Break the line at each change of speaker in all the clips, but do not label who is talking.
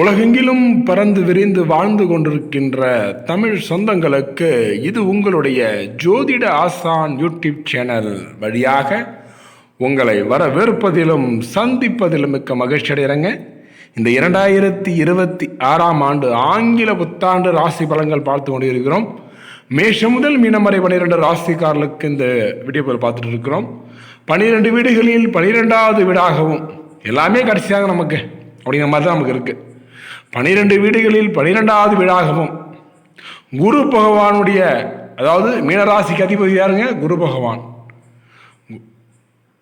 உலகெங்கிலும் பறந்து விரிந்து வாழ்ந்து கொண்டிருக்கின்ற தமிழ் சொந்தங்களுக்கு இது உங்களுடைய ஜோதிட ஆசான் யூடியூப் சேனல் வழியாக உங்களை வரவேற்பதிலும் சந்திப்பதிலும் மிக்க மகிழ்ச்சி அடைகிறேங்க. இந்த இரண்டாயிரத்தி இருபத்தி ஆறாம் ஆண்டு ஆங்கில புத்தாண்டு ராசி பலன்கள் பார்த்து கொண்டிருக்கிறோம். மேஷம் முதல் மீனம் வரை பன்னிரெண்டு ராசிக்காரர்களுக்கு இந்த வீடியோ பார்த்துட்டு இருக்கிறோம். பன்னிரெண்டு வீடுகளில் பனிரெண்டாவது வீடாகவும் எல்லாமே கடைசியாக நமக்கு அப்படிங்கிற மாதிரி தான் நமக்கு இருக்குது பனிரெண்டு வீடுகளில் பனிரெண்டாவது வீடாகவும். குரு பகவானுடைய அதாவது மீனராசிக்கு அதிபதி யாருங்க? குரு பகவான்.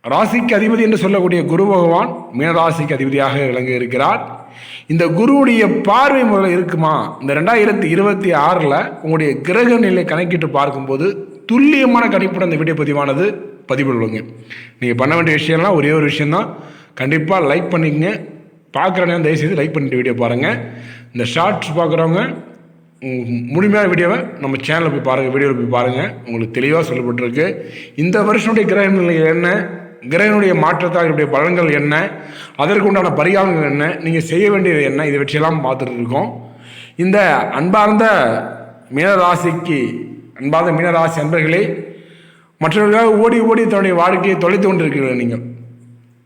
ராசிக்கு அதிபதி என்று சொல்லக்கூடிய குரு பகவான் மீனராசிக்கு அதிபதியாக விளங்க இருக்கிறார் இந்த குருவுடைய பார்வை முறையில் இருக்குமா? இந்த ரெண்டாயிரத்தி இருபத்தி ஆறில் உங்களுடைய கிரக நிலை கணக்கிட்டு பார்க்கும்போது துல்லியமான கணிப்புடன் இந்த வீடியோ பதிவானது பதிவிடுவங்க நீங்கள் பண்ண வேண்டிய விஷயம்லாம் ஒரே ஒரு விஷயம்தான். கண்டிப்பாக லைக் பண்ணிக்கங்க. பார்க்குறேன்னு தயவுசெய்து லைக் பண்ணிட்டு வீடியோ பாருங்கள் இந்த ஷார்ட்ஸ் பார்க்குறவங்க முழுமையான வீடியோவை நம்ம சேனலில் போய் பாருங்கள் வீடியோவில் போய் பாருங்கள் உங்களுக்கு தெளிவாக சொல்லப்பட்டிருக்கு. இந்த வருஷனுடைய கிரக நிலை என்ன? கிரகனுடைய மாற்றத்தால் என்னுடைய பலன்கள் என்ன? அதற்கு உண்டான பரிகாரங்கள் என்ன? நீங்கள் செய்ய வேண்டியது என்ன? இதை வச்சியெல்லாம் பார்த்துட்டு இருக்கோம். இந்த அன்பார்ந்த மீனராசிக்கு அன்பார்ந்த மீனராசி அன்பர்களே மற்றவர்களாக ஓடி ஓடி தன்னுடைய வாழ்க்கையை தொலைத்து கொண்டிருக்கிறீர்கள் நீங்கள்?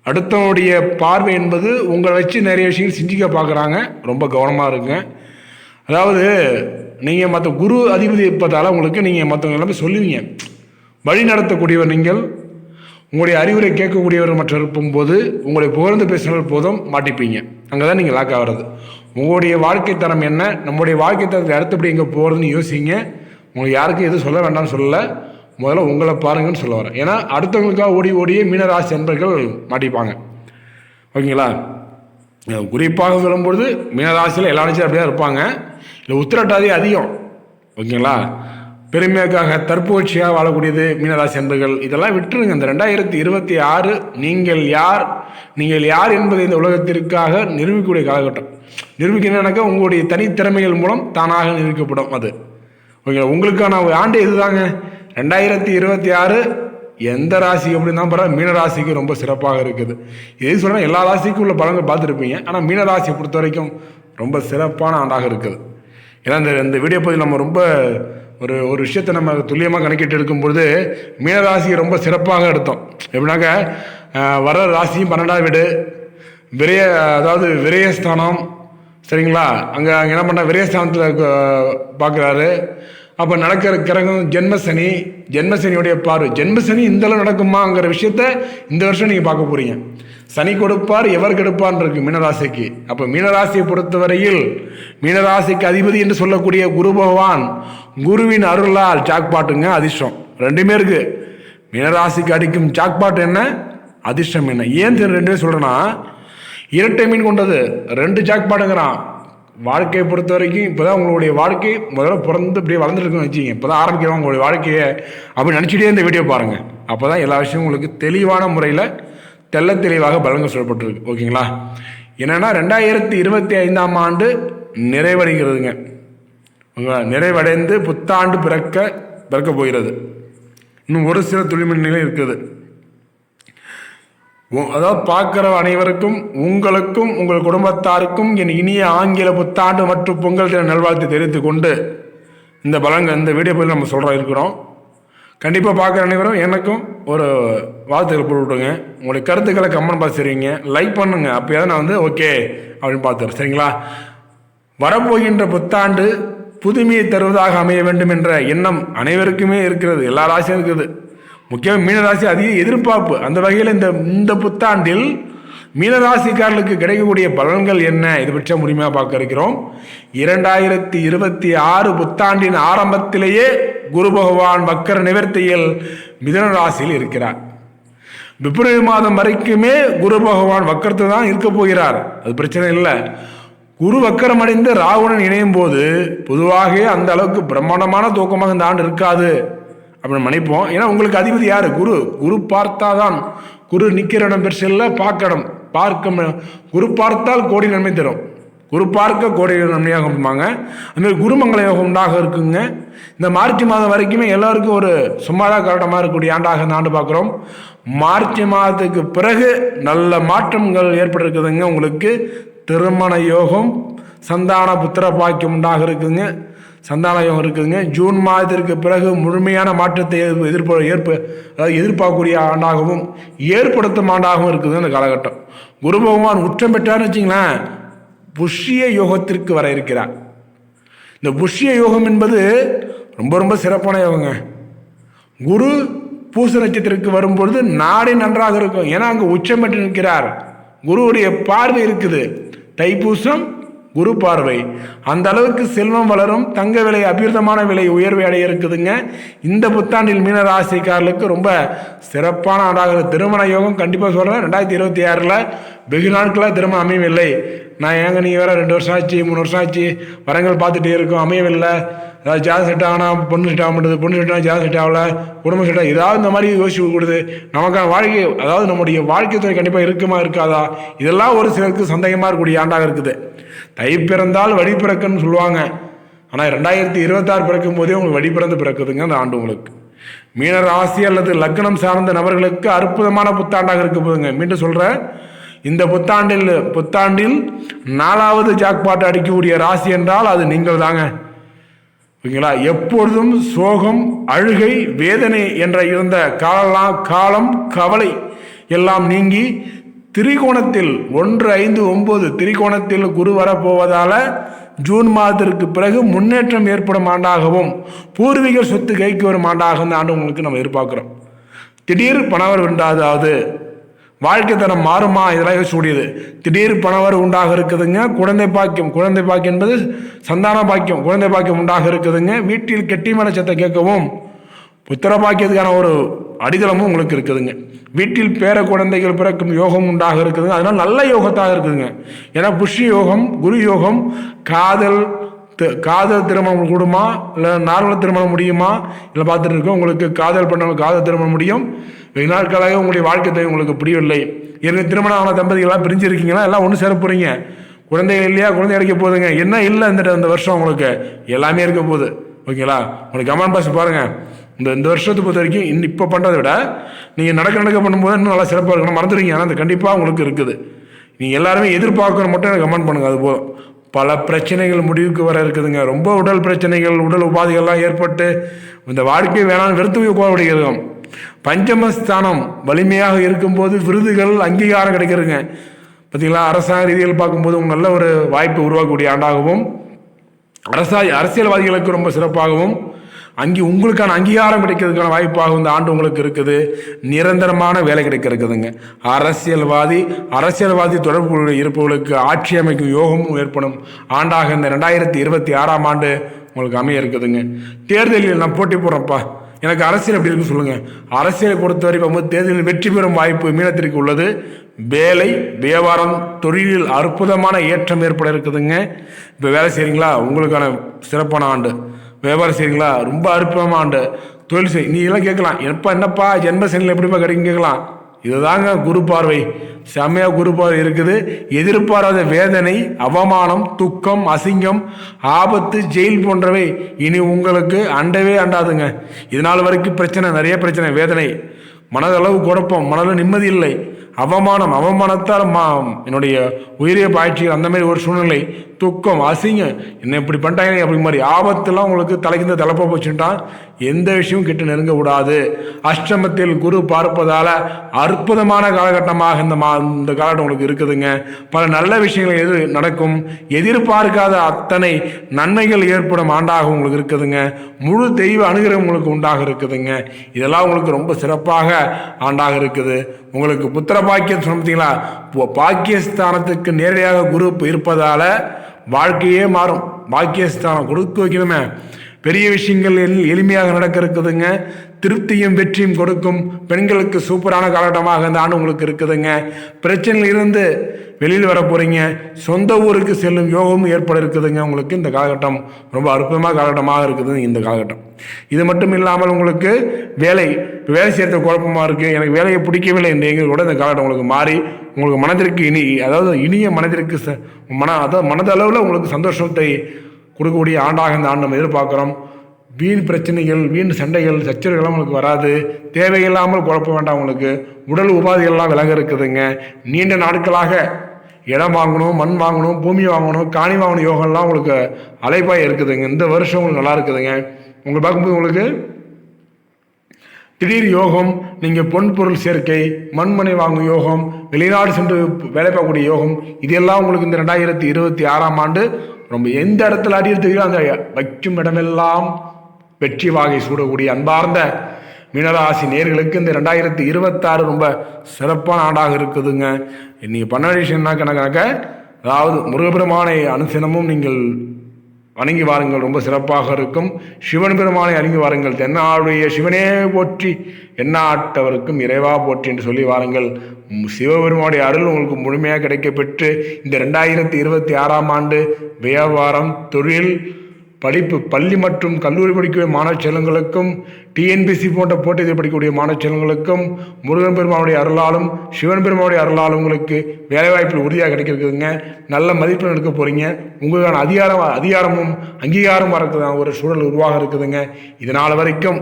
அடுத்தவனுடைய பார்வை என்பது உங்களை வச்சு நிறைய விஷயங்கள் சிந்திக்க பார்க்குறாங்க. ரொம்ப கவனமாக இருங்க. அதாவது நீங்கள் மற்ற குரு அதிபதி இருப்பதால் உங்களுக்கு நீங்கள் மற்றவங்க எல்லாமே சொல்லுவீங்க. வழி நடத்தக்கூடியவர் நீங்கள் உங்களுடைய அறிவுரை கேட்கக்கூடியவர் மற்ற இருக்கும்போது உங்களை புகழ்ந்து பேசினால் போதும் மாட்டிப்பீங்க. அங்கே தான் நீங்கள் லாக் ஆகிறது. உங்களுடைய வாழ்க்கை தரம் என்ன? நம்முடைய வாழ்க்கை தரத்தை அடுத்தபடி எங்கே போகிறதுன்னு யோசிங்க. உங்களுக்கு யாருக்கும் எதுவும் சொல்ல வேண்டாம்னு சொல்லலை. முதல்ல உங்களை பாருங்கன்னு சொல்ல வரேன். ஏன்னா அடுத்தவங்களுக்காக ஓடி ஓடியே மீனராசி நண்பர்கள் மாட்டிப்பாங்க. ஓகேங்களா? குறிப்பாக சொல்லும்பொழுது மீனராசியில் எல்லா நிச்சயம் அப்படியே இருப்பாங்க. இல்லை உத்திரட்டாதி அதிகம். ஓகேங்களா? பெருமைக்காக தற்போட்சியாக வாழக்கூடியது மீனராசி அன்பர்கள். இதெல்லாம் விட்டுருங்க. இந்த ரெண்டாயிரத்தி இருபத்தி ஆறு நீங்கள் யார்? நீங்கள் யார் என்பதை இந்த உலகத்திற்காக நிரூபிக்கக்கூடிய காலகட்டம். நிரூபிக்கணும்னாக்கா உங்களுடைய தனித்திறமைகள் மூலம் தானாக நிரூபிக்கப்படும் அது. ஓகேங்களா? உங்களுக்கான ஒரு ஆண்டு இதுதாங்க ரெண்டாயிரத்தி இருபத்தி ஆறு எந்த ராசி அப்படின்னு தான் பரவாயில்ல மீன ராசிக்கு ரொம்ப சிறப்பாக இருக்குது. இதே சொல்கிறேன் எல்லா ராசிக்கும் உள்ள பலன்கள் பார்த்துருப்பீங்க. ஆனால் மீன ராசியை பொறுத்த வரைக்கும் ரொம்ப சிறப்பான ஆண்டாக இருக்குது. ஏன்னா இந்த இந்த வீடியோ பகுதியில் நம்ம ரொம்ப ஒரு ஒரு விஷயத்தை நம்ம துல்லியமாக கணக்கிட்டு எடுக்கும்பொழுது மீனராசியை ரொம்ப சிறப்பாக எடுத்தோம். எப்படின்னாக்க வர ராசியும் பன்னெண்டாவது வீடு விரய அதாவது விரயஸ்தானம் சரிங்களா? அங்கே அங்கே என்ன பண்ண விரயஸ்தானத்தில் பார்க்குறாரு அப்போ நடக்கிற கிரகம் ஜென்மசனி ஜென்மசனியுடைய பார்வை. ஜென்மசனி இந்தளவு நடக்குமாங்கிற விஷயத்த இந்த வருஷம் நீங்கள் பார்க்க போறீங்க. சனி கொடுப்பார் எவர் கெடுப்பான் இருக்கு மீனராசிக்கு. அப்போ மீனராசியை பொறுத்தவரையில் மீனராசிக்கு அதிபதி என்று சொல்லக்கூடிய குரு பகவான் குருவின் அருளால் ஜாக்பாட்டுங்க அதிர்ஷ்டம். ரெண்டுமே இருக்கு. மீனராசிக்கு அடிக்கும் ஜாக்பாட் என்ன? அதிர்ஷ்டம் என்ன? ஏன் ரெண்டுமே சொல்றேன்னா இரட்டை மீன் கொண்டது. ரெண்டு ஜாக்பாட்டுங்கிறான். வாழ்க்கையை பொறுத்த வரைக்கும் இப்போதான் உங்களுடைய வாழ்க்கை முதல்ல பிறந்து இப்படியே வளர்ந்துருக்குன்னு வச்சுங்க இப்போ தான் ஆரம்பிக்கிறோம் உங்களுடைய வாழ்க்கையை அப்படி நினச்சிட்டே இந்த வீடியோ பாருங்கள் அப்போ தான் எல்லா விஷயமும் உங்களுக்கு தெளிவான முறையில் தெள்ள தெளிவாக பலன்கள் சொல்லப்பட்டிருக்கு. ஓகேங்களா? என்னென்னா ரெண்டாயிரத்தி இருபத்தி ஐந்தாம் ஆண்டு நிறைவடைகிறதுங்க. நிறைவடைந்து புத்தாண்டு பிறக்க பிறக்க போகிறது. இன்னும் ஒரு சில துளிமணிகளும் இருக்குது. அதாவது பார்க்குற அனைவருக்கும் உங்களுக்கும் உங்கள் குடும்பத்தாருக்கும் என் இனிய ஆங்கில புத்தாண்டு மற்றும் பொங்கல் தின நல்வாழ்த்து தெரிவித்து கொண்டு இந்த பலங்க இந்த வீடியோ பதில் நம்ம சொல்கிறோம் இருக்கிறோம். கண்டிப்பாக பார்க்குற அனைவரும் எனக்கும் ஒரு வாழ்த்துக்கள் போட்டுவிடுங்க உங்களுடைய கருத்துக்களை கமெண்ட் பாக்ஸ் தெரியுங்க லைக் பண்ணுங்க. அப்போ நான் வந்து ஓகே அப்படின்னு பார்த்துறேன் சரிங்களா? வரப்போகின்ற புத்தாண்டு புதுமையை தருவதாக அமைய வேண்டும் என்ற எண்ணம் அனைவருக்குமே இருக்கிறது. எல்லா ராசியும் இருக்குது. முக்கியமாக மீனராசி அதிக எதிர்பார்ப்பு. அந்த வகையில் இந்த இந்த புத்தாண்டில் மீனராசிக்காரர்களுக்கு கிடைக்கக்கூடிய பலன்கள் என்ன? இது பற்றி முழுமையாக பார்க்க இருக்கிறோம். இரண்டாயிரத்தி இருபத்தி ஆறு புத்தாண்டின் ஆரம்பத்திலேயே குரு பகவான் வக்கர நிவர்த்தியில் மிதன ராசியில் இருக்கிறார். பிப்ரவரி மாதம் வரைக்குமே குரு பகவான் வக்கரத்தை தான் இருக்க போகிறார். அது பிரச்சனை இல்லை. குரு வக்கரம் அடைந்து ராவணன் இணையும் போது பொதுவாக அந்த அளவுக்கு பிரம்மாண்டமான தூக்கமாக இந்த ஆண்டு இருக்காது. அப்படின்னு நினைப்போம். ஏன்னா உங்களுக்கு அதிபதி யார்? குரு. குரு பார்த்தாதான் குரு நிற்கிற இடம் பெருசில்ல பார்க்கணும் பார்க்க இடம். பார்க்க குரு பார்த்தால் கோடி நன்மை தரும். குரு பார்க்க கோடி நன்மையாக இருப்பாங்க அதுமாதிரி குருமங்கள யோகம் உண்டாக இருக்குங்க. இந்த மார்ச் மாதம் வரைக்குமே எல்லாருக்கும் ஒரு சும்மாதா கரடமாக இருக்கக்கூடிய ஆண்டாக இந்த ஆண்டு பார்க்குறோம். மார்ச் மாதத்துக்கு பிறகு நல்ல மாற்றங்கள் ஏற்பட்டிருக்குதுங்க. உங்களுக்கு திருமண யோகம் சந்தான புத்திர பாக்கியம் உண்டாக இருக்குதுங்க. சந்தான யோகம் இருக்குதுங்க. ஜூன் மாதத்திற்கு பிறகு முழுமையான மாற்றத்தை எதிர்ப்பு எதிர்ப்பு ஏற்ப அதாவது எதிர்பார்க்கக்கூடிய ஆண்டாகவும் ஏற்படுத்தும் ஆண்டாகவும் இருக்குது இந்த காலகட்டம். குரு பகவான் உச்சம் பெற்றார்னு வச்சிங்களேன் புஷ்ய யோகத்திற்கு வர இருக்கிறார். இந்த புஷ்ய யோகம் என்பது ரொம்ப ரொம்ப சிறப்பான யோகங்க. குரு பூச நட்சத்திரத்துக்கு வரும்பொழுது நாடே நன்றாக இருக்கும். ஏன்னா அங்கே உச்சம் பெற்று நிற்கிறார் குருவுடைய பார்வை இருக்குது. தைப்பூசம் குரு பார்வை. அந்த அளவுக்கு செல்வம் வளரும் தங்க விலை அபிர்தமான விலை உயர்வை அடைய இருக்குதுங்க. இந்த புத்தாண்டில் மீன ராசிக்காரர்களுக்கு ரொம்ப சிறப்பான ஆண்டாக திருமண யோகம் கண்டிப்பாக சொல்கிறேன் ரெண்டாயிரத்தி இருபத்தி ஆறில் வெகு நாட்களாக திருமணம் அமையவில்லை. நான் ஏங்க நீ வேற ரெண்டு வருஷம் ஆச்சு மூணு வருஷம் ஆச்சு வரங்கள் பார்த்துட்டே இருக்கோம். அமையவில்லை. அதாவது ஜாதகம் செட் ஆனால் பொண்ணு செட் ஆக மாட்டேது பொண்ணு செட் ஆனால் ஜாதகம் செட் ஆகல குடும்பம் செட் ஆகல ஏதாவது இந்த மாதிரி யோசிச்சு கொடுக்குது நமக்கான வாழ்க்கை அதாவது நம்முடைய வாழ்க்கை துறை கண்டிப்பாக இருக்குமா இருக்காதா? இதெல்லாம் ஒரு சிலருக்கு சந்தேகமாக இருக்கக்கூடிய ஆண்டாக இருக்குது. தை பிறந்தால் வழி பிறக்குன்னு சொல்லுவாங்க. ஆனால் ரெண்டாயிரத்தி இருபத்தாறு பிறக்கும் போதே உங்களுக்கு வழி பிறந்து பிறக்குதுங்க அந்த ஆண்டு உங்களுக்கு. மீன ராசி அல்லது லக்னம் சார்ந்த நபர்களுக்கு அற்புதமான புத்தாண்டாக இருக்க போதுங்க. மீண்டும் சொல்கிறேன் இந்த புத்தாண்டில் புத்தாண்டில் நாலாவது ஜாக்பாட் அடிக்கக்கூடிய ராசி என்றால் அது நீங்கள் தாங்க ஓகேங்களா எப்பொழுதும் சோகம் அழுகை வேதனை என்ற இருந்த காலம் காலம் கவலை எல்லாம் நீங்கி திரிகோணத்தில் ஒன்று ஐந்து ஒம்பது திரிகோணத்தில் குரு வரப்போவதால் ஜூன் மாதத்திற்கு பிறகு முன்னேற்றம் ஏற்படும் ஆண்டாகவும் பூர்வீக சொத்து கைக்கு வரும் ஆண்டாக இந்த ஆண்டு உங்களுக்கு நம்ம எதிர்பார்க்குறோம். திடீர் பணவர் வென்றாதாவது வாழ்க்கை தரம் மாறுமா? இதெல்லாம் யோசிக்கக்கூடியது. திடீர் பணவர் உண்டாக இருக்குதுங்க. குழந்தை பாக்கியம் குழந்தை பாக்கியம் என்பது சந்தான பாக்கியம் குழந்தை பாக்கியம் உண்டாக இருக்குதுங்க. வீட்டில் கெட்டிமன சத்தை கேட்கவும் புத்திர பாக்கியத்துக்கான ஒரு அடித்தளமும் உங்களுக்கு இருக்குதுங்க. வீட்டில் பேர குழந்தைகள் பிறக்கும் யோகம் உண்டாக இருக்குதுங்க. அதனால் நல்ல யோகத்தாக இருக்குதுங்க. ஏன்னா புஷ்ய யோகம் குரு யோகம் காதல் காதல் திருமணம் கூடுமா? இல்லை நார்மல் திருமணம் முடியுமா? இல்லை பார்த்துட்டு இருக்கோம் உங்களுக்கு காதல் பண்ண காதல் திருமணம் முடியும். வெகு நாட்களாக உங்களுடைய வாழ்க்கை தேவை உங்களுக்கு பிடிவில்லை ஏற்கனவே திருமணம் ஆன தம்பதிகள்லாம் பிரிஞ்சிருக்கீங்களா? எல்லாம் ஒன்று சேர போகிறீங்க குழந்தைகள் இல்லையா? குழந்தை கிடைக்க போகுதுங்க. என்ன இல்லை இந்த இந்த வருஷம் உங்களுக்கு? எல்லாமே இருக்க போகுது. ஓகேங்களா? உங்களுக்கு கமெண்ட் பாஸ் பாருங்கள் இந்த இந்த வருஷத்தை பொறுத்த வரைக்கும் இன்னும் இப்போ பண்ணுறதை விட நீங்கள் நடக்க நடக்க பண்ணும்போது இன்னும் நல்லா சிறப்பாக இருக்கணும். மறந்துடுங்க ஆனால் அது கண்டிப்பாக உங்களுக்கு இருக்குது. நீங்கள் எல்லாருமே எதிர்பார்க்குற மட்டும் எனக்கு கமெண்ட் பண்ணுங்கள் அது போதும். பல பிரச்சனைகள் முடிவுக்கு வர இருக்குதுங்க. ரொம்ப உடல் பிரச்சனைகள் உடல் உபாதைகள்லாம் ஏற்பட்டு இந்த வாழ்க்கை வேணாம் வெறுத்து போகப்படுகிறது பஞ்சமஸ்தானம் வலிமையாக இருக்கும்போது விருதுகள் அங்கீகாரம் கிடைக்கிறதுங்க. பார்த்தீங்களா? அரசாங்க ரீதியில் பார்க்கும்போது நல்ல ஒரு வாய்ப்பு உருவாக்கக்கூடிய ஆண்டாகவும் அரசா அரசியல்வாதிகளுக்கு ரொம்ப சிறப்பாகவும் அங்கே உங்களுக்கான அங்கீகாரம் கிடைக்கிறதுக்கான வாய்ப்பாக இந்த ஆண்டு உங்களுக்கு இருக்குது. நிரந்தரமான வேலை கிடைக்க இருக்குதுங்க அரசியல்வாதி அரசியல்வாதி தொடர்பு இருப்பவர்களுக்கு ஆட்சி அமைக்கும் யோகமும் ஏற்படும். ஆண்டாக இந்த ரெண்டாயிரத்தி இருபத்தி ஆறாம் ஆண்டு உங்களுக்கு அமைய இருக்குதுங்க. தேர்தலில் நான் போட்டி போடுறேன்ப்பா. எனக்கு அரசியல் எப்படி இருக்குன்னு சொல்லுங்கள் அரசியலை பொறுத்தவரை வந்து தேர்தலில் வெற்றி பெறும் வாய்ப்பு மீனத்திற்கு உள்ளது. வேலை வியாபாரம் தொழிலில் அற்புதமான ஏற்றம் ஏற்பட இருக்குதுங்க. இப்போ வேலை செய்கிறீங்களா உங்களுக்கான சிறப்பான ஆண்டு. வியாபாரம் செய்கிறீங்களா ரொம்ப அற்புதமாக ஆண்டு. தொழில் செய். நீ எல்லாம் கேட்கலாம். எப்போ என்னப்பா ஜென்ம சனியில் எப்படிப்பா கிடைக்கும் கேட்கலாம். இதுதாங்க குரு பார்வை. செம்மையாக குரு பார்வை இருக்குது. எதிர்பாராத வேதனை அவமானம் துக்கம் அசிங்கம் ஆபத்து ஜெயில் போன்றவை இனி உங்களுக்கு அண்டவே அண்டாதுங்க. இதனால் வரைக்கும் பிரச்சனை நிறைய பிரச்சனை வேதனை. மனதளவு குழப்பம் மனதில் நிம்மதி இல்லை. அவமானம் அவமானத்தால் மா என்னுடைய உயிரிய பாய்ச்சிகள் அந்த மாதிரி ஒரு சூழ்நிலை துக்கம் அசிங்கம் என்ன இப்படி பண்ணிட்டாங்க அப்படி மாதிரி ஆபத்தெல்லாம் உங்களுக்கு தலைக்கிந்த தலைப்பா போச்சுட்டான் எந்த விஷயமும் கிட்ட நெருங்க விடாது அஷ்டமத்தில் குரு பார்ப்பதால் அற்புதமான காலகட்டமாக இந்த மா இந்த காலகட்டம் உங்களுக்கு இருக்குதுங்க. பல நல்ல விஷயங்கள் எது நடக்கும்? எதிர்பார்க்காத அத்தனை நன்மைகள் ஏற்படும் ஆண்டாக உங்களுக்கு இருக்குதுங்க. முழு தெய்வ அனுகிரகம் உங்களுக்கு உண்டாக இருக்குதுங்க. இதெல்லாம் உங்களுக்கு ரொம்ப சிறப்பாக ஆண்டாக இருக்குது. உங்களுக்கு புத்திர பாக்கியம் சொன்னீங்களா பாக்கியஸ்தானத்துக்கு நேரடியாக குரு இருப்பதால் வாழ்க்கையே மாறும். பாக்கியஸ்தானம் கொடுத்து வைக்கணுமே. பெரிய விஷயங்கள் எளி- எளிமையாக நடக்க இருக்குதுங்க திருப்தியும் வெற்றியும் கொடுக்கும். பெண்களுக்கு சூப்பரான காலகட்டமாக இந்த ஆண்டு உங்களுக்கு இருக்குதுங்க. பிரச்சனையில் இருந்து வெளியில் வர போகிறீங்க சொந்த ஊருக்கு செல்லும் யோகமும் ஏற்பட இருக்குதுங்க உங்களுக்கு இந்த காலகட்டம். ரொம்ப அற்புதமான காலகட்டமாக இருக்குது இந்த காலகட்டம். இது மட்டும் இல்லாமல் உங்களுக்கு வேலை இப்போ வேலை செய்யறது குழப்பமாக இருக்குது எனக்கு வேலையை பிடிக்கவில்லை என்று எங்கள் கூட இந்த காலகட்டம் உங்களுக்கு மாறி உங்களுக்கு மனதிற்கு இனி அதாவது இனிய மனதிற்கு ச- மன அதாவது மனதளவில் உங்களுக்கு சந்தோஷத்தை கொடுக்கக்கூடிய ஆண்டாக இந்த ஆண்டு நம்ம எதிர்பார்க்குறோம். வீண் பிரச்சனைகள் வீண் சண்டைகள் சச்சரவுகள்லாம் உங்களுக்கு வராது. தேவையில்லாமல் குழப்ப வேண்டாம் உங்களுக்கு. உடல் உபாதைகள்லாம் விலக இருக்குதுங்க. நீண்ட நாட்களாக இடம் வாங்கணும் மண் வாங்கணும் பூமி வாங்கணும் காணி வாங்கணும் யோகம்லாம் உங்களுக்கு அலைப்பாய் இருக்குதுங்க. இந்த வருஷம் உங்களுக்கு நல்லா இருக்குதுங்க. உங்களை பார்க்கும்போது உங்களுக்கு திடீர் யோகம் நீங்கள் பொன் பொருள் சேர்க்கை மண்மனை வாங்கும் யோகம் வெளிநாடு சென்று வேலை பார்க்கக்கூடிய யோகம் இதெல்லாம் உங்களுக்கு இந்த ரெண்டாயிரத்தி இருபத்தி ஆறாம் ஆண்டு ரொம்ப எந்த இடத்துல அடி எடுத்துக்கிறோம் அந்த வைக்கும் இடமெல்லாம் வெற்றி வாகை சூடக்கூடிய அன்பார்ந்த மீனராசி நேர்களுக்கு இந்த ரெண்டாயிரத்தி இருபத்தாறு ரொம்ப சிறப்பான ஆண்டாக இருக்குதுங்க. நீங்கள் பண்ண விஷயம்னா கணக்காக அதாவது முருகப்பெருமானை அனுசனமும் நீங்கள் வணங்கி வாருங்கள் ரொம்ப சிறப்பாக இருக்கும். சிவன் பெருமானை அறிந்து வாருங்கள் தென்னாளுடைய சிவனே போற்றி எண்ணாட்டவருக்கும் இறைவா போற்றி என்று சொல்லி வாருங்கள். சிவபெருமானுடைய அருள் உங்களுக்கு முழுமையாக கிடைக்கப்பெற்று இந்த ரெண்டாயிரத்தி இருபத்தி ஆறாம் ஆண்டு வியாபாரம் தொழில் படிப்பு பள்ளி மற்றும் கல்லூரி படிக்கக்கூடிய மாணவ செல்வங்களுக்கும் டிஎன்பிசி போன்ற போட்டியில் படிக்கக்கூடிய மாணவ செல்வங்களுக்கும் முருகன் பெருமானுடைய அருளாலும் சிவன் பெருமானுடைய அருளாலும் உங்களுக்கு வேலைவாய்ப்பில் உறுதியாக கிடைக்கிறதுங்க. நல்ல மதிப்பெண் எடுக்க போகிறீங்க உங்களுக்கான அதிகாரம் அதிகாரமும் அங்கீகாரமாக வரதுக்கான ஒரு சூழல் உருவாக இருக்குதுங்க. இதனால் வரைக்கும்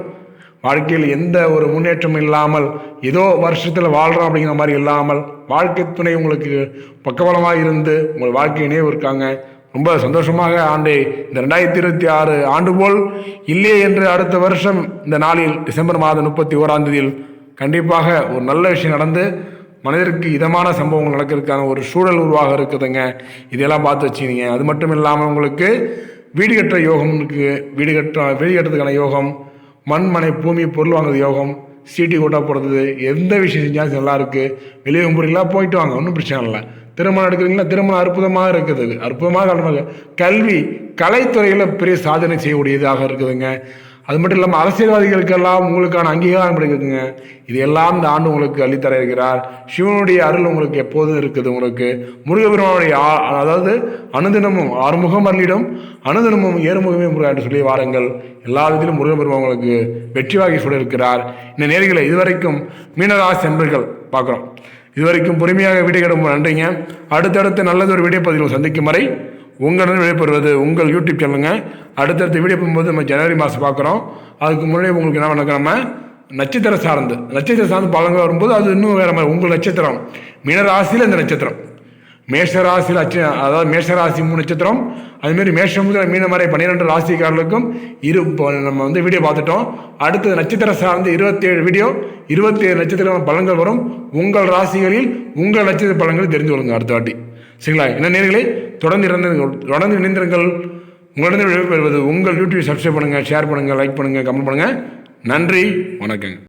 வாழ்க்கையில் எந்த ஒரு முன்னேற்றமும் இல்லாமல் ஏதோ வருஷத்தில் வாழ்கிறோம் அப்படிங்கிற மாதிரி இல்லாமல் வாழ்க்கை துணை உங்களுக்கு பக்கபலமாக இருந்து உங்கள் வாழ்க்கை இருக்காங்க. ரொம்ப சந்தோஷமாக ஆண்டை இந்த ரெண்டாயிரத்தி இருபத்தி ஆறு ஆண்டு போல் இல்லையே என்று அடுத்த வருஷம் இந்த நாளில் டிசம்பர் மாதம் முப்பத்தி ஓராம் தேதியில் கண்டிப்பாக ஒரு நல்ல விஷயம் நடந்து மனிதருக்கு இதமான சம்பவங்கள் நடக்கிறதுக்கான ஒரு சூழல் உருவாக இருக்குதுங்க. இதெல்லாம் பார்த்து வச்சுக்கிங்க. அது மட்டும் இல்லாமல் உங்களுக்கு வீடு கட்டுற யோகம் இருக்கு வீடு கட்டுற வீடு கட்டுறதுக்கான யோகம் மண் மனை பூமி பொருள் வாங்குறது யோகம் சீட்டி கொட்டா போடுறது எந்த விஷயம் செஞ்சாலும் நல்லா இருக்கு. வெளியே போறீங்களா போயிட்டு வாங்க ஒன்றும் பிரச்சனை இல்லை. திருமணம் எடுக்கிறீங்களா திருமணம் அற்புதமாக இருக்குது. அற்புதமாக கல்வி கலைத்துறையில் பெரிய சாதனை செய்யக்கூடியதாக இருக்குதுங்க. அது மட்டும் இல்லாமல் அரசியல்வாதிகளுக்கெல்லாம் உங்களுக்கான அங்கீகாரம் கிடைக்குதுங்க. இது எல்லாம் இந்த ஆண்டு உங்களுக்கு அள்ளித்தர இருக்கிறார். சிவனுடைய அருள் உங்களுக்கு எப்போதும் இருக்குது உங்களுக்கு. முருகபெருமானுடைய அதாவது அனுதினமும் ஆறுமுகம் அருளிடம். அனுதினமும் ஏறுமுகமே முருகா என்று சொல்லி வாருங்கள். எல்லா விதத்திலும் முருகபெருமான் உங்களுக்கு வெற்றி வாகி சொல்ல இருக்கிறார். இந்த நேர்களை இதுவரைக்கும் மீனராசி என்பர்கள் பார்க்குறோம். இதுவரைக்கும் பொறுமையாக வீடியோ கிடம்பு நன்றிங்க. அடுத்தடுத்து நல்லது ஒரு வீடியோ பதிவு சந்திக்கும் வரை உங்களிடம் விடைபெறுவது உங்கள் யூடியூப் சேனலுங்க அடுத்தடுத்த வீடியோ போகும்போது நம்ம ஜனவரி மாதம் பார்க்குறோம். அதுக்கு முன்னாடி உங்களுக்கு என்ன பண்ணுறோம் நம்ம நட்சத்திரம் சார்ந்து நட்சத்திரம் சார்ந்து பழங்கள் வரும்போது அது இன்னும் வேறு மாதிரி உங்கள் நட்சத்திரம். மீனராசியில் இந்த நட்சத்திரம். மேஷ ராசியில் அச்ச அதாவது மேஷ ராசி மூணு நட்சத்திரம். அதுமாரி மேஷம் முதல் மீனம் வரை பன்னிரெண்டு ராசிக்காரர்களுக்கும் இரு இப்போ நம்ம வந்து வீடியோ பார்த்துட்டோம். அடுத்தது நட்சத்திரம் சார்ந்து இருபத்தேழு வீடியோ இருபத்தேழு நட்சத்திரம் பலன்கள் வரும். உங்கள் ராசிகளில் உங்கள் நட்சத்திர பழங்கள் தெரிஞ்சு கொள்ளுங்க அடுத்த வாட்டி. சரிங்களா? என்ன நேர்களை தொடர்ந்து இறந்து தொடர்ந்து இணைந்திருங்கள். உங்களிடம் விடைபெறுவது உங்கள் யூடியூப் சப்ஸ்கிரைப் பண்ணுங்கள் ஷேர் பண்ணுங்கள் லைக் பண்ணுங்கள் கமெண்ட் பண்ணுங்கள் நன்றி வணக்கங்க.